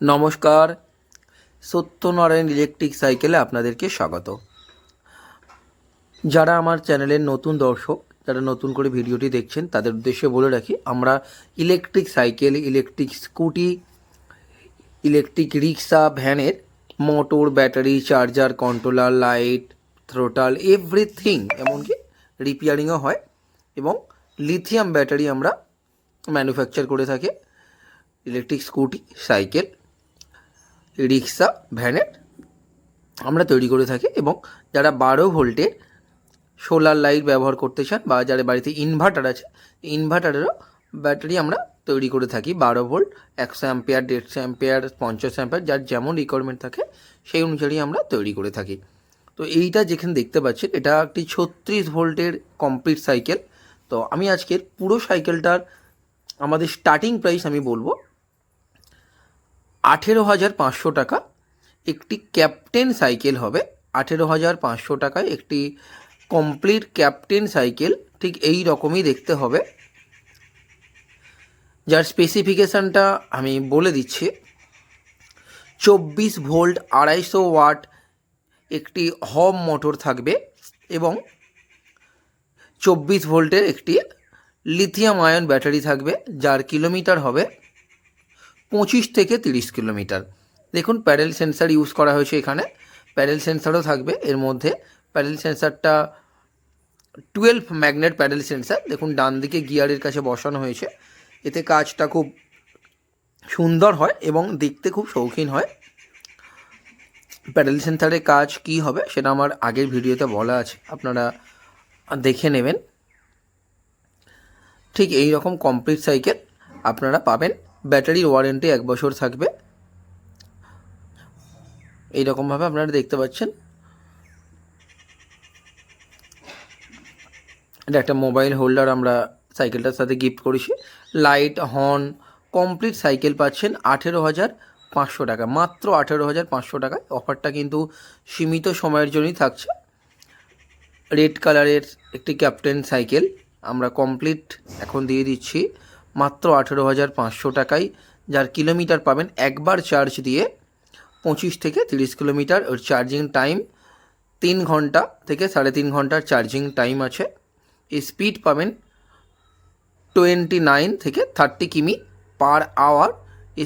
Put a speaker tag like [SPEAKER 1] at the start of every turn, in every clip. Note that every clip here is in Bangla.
[SPEAKER 1] নমস্কার। সত্যনারায়ণ ইলেকট্রিক সাইকেলে আপনাদেরকে স্বাগত। যারা আমার চ্যানেলের নতুন দর্শক, যারা নতুন করে ভিডিওটি দেখছেন, তাদের উদ্দেশ্যে বলে রাখি, আমরা electric cycle, electric scooty, electric rickshaw, ভ্যানের motor, battery, charger, controller, light, throttle, everything, এমনকি রিপেয়ারিংও হয় এবং লিথিয়াম ব্যাটারি আমরা ম্যানুফ্যাকচার করে থাকি, ইলেকট্রিক স্কুটি, সাইকেল। রিক্সা ভ্যানের আমরা তৈরি করে থাকি এবং যারা বারো ভোল্টের সোলার লাইট ব্যবহার করতে চান বা যারা বাড়িতে ইনভার্টার আছে ইনভার্টারেরও ব্যাটারি আমরা তৈরি করে থাকি বারো ভোল্ট, একশো অ্যাম্পেয়ার, দেড়শো অ্যাম্পেয়ার, পঞ্চাশ অ্যাম্পেয়ার, যার যেমন রিকোয়ারমেন্ট থাকে সেই অনুযায়ী আমরা তৈরি করে থাকি। তো এইটা যেখানে দেখতে পাচ্ছেন, এটা একটি ছত্রিশ ভোল্টের কমপ্লিট সাইকেল তো আমি আজকের পুরো সাইকেলটার আমাদের স্টার্টিং প্রাইস আমি বলব আঠেরো হাজার পাঁচশো টাকা একটি ক্যাপ্টেন সাইকেল হবে। আঠেরো হাজার পাঁচশো টাকায় একটি কমপ্লিট ক্যাপ্টেন সাইকেল, ঠিক এই রকমই দেখতে হবে। যার স্পেসিফিকেশানটা আমি বলে দিচ্ছি, চব্বিশ ভোল্ট আড়াইশো ওয়াট একটি হব মোটর থাকবে এবং চব্বিশ ভোল্টের একটি লিথিয়াম আয়ন ব্যাটারি থাকবে, যার কিলোমিটার হবে পঁচিশ থেকে তিরিশ কিলোমিটার। দেখুন, প্যাডেল সেন্সার ইউজ করা হয়েছে এখানে। প্যাডেল সেন্সারও থাকবে। এর মধ্যে প্যাডেল সেন্সারটা টুয়েলভ ম্যাগনেট প্যাডেল সেন্সার। দেখুন, ডান দিকে গিয়ারের কাছে বসানো হয়েছে। এতে কাজটা খুব সুন্দর হয় এবং দেখতে খুব শৌখিন হয়। প্যাডেল সেন্সারের কাজ কি হবে সেটা আমার আগের ভিডিওতে বলা আছে। আপনারা দেখে নেবেন। ঠিক এই রকম কমপ্লিট সাইকেল আপনারা পাবেন। ব্যাটারির ওয়ারেন্টি এক বছর থাকবে। এইরকমভাবে আপনারা দেখতে পাচ্ছেন। এটা একটা মোবাইল হোল্ডার আমরা সাইকেলটার সাথে গিফট করেছি। লাইট, হর্ন, কমপ্লিট সাইকেল পাচ্ছেন আঠেরো হাজার পাঁচশো টাকা। মাত্র আঠেরো হাজার পাঁচশো টাকায় অফারটা কিন্তু সীমিত সময়ের জন্যই থাকছে। রেড কালারের একটি ক্যাপ্টেন সাইকেল আমরা কমপ্লিট এখন দিয়ে দিচ্ছি। মাত্র আঠেরো হাজার পাঁচশো টাকায়, যার কিলোমিটার পাবেন একবার চার্জ দিয়ে পঁচিশ থেকে তিরিশ কিলোমিটার। ওর চার্জিং টাইম তিন ঘণ্টা থেকে সাড়ে তিন ঘণ্টার চার্জিং টাইম আছে। স্পিড পাবেন টোয়েন্টি নাইন থেকে থার্টি কিমি পার আওয়ার।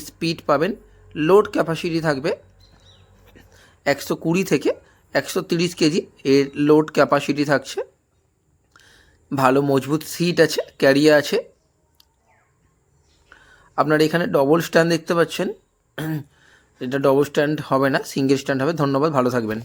[SPEAKER 1] স্পিড পাবেন, লোড ক্যাপাসিটি থাকবে একশো কুড়ি থেকে একশো তিরিশ কেজি। এর লোড ক্যাপাসিটি থাকছে। ভালো মজবুত সিট আছে, ক্যারিয়ার আছে। আপনারা এখানে ডবল স্ট্যান্ড দেখতে পাচ্ছেন। এটা ডবল স্ট্যান্ড হবে না সিঙ্গেল স্ট্যান্ড হবে। ধন্যবাদ, ভালো থাকবেন।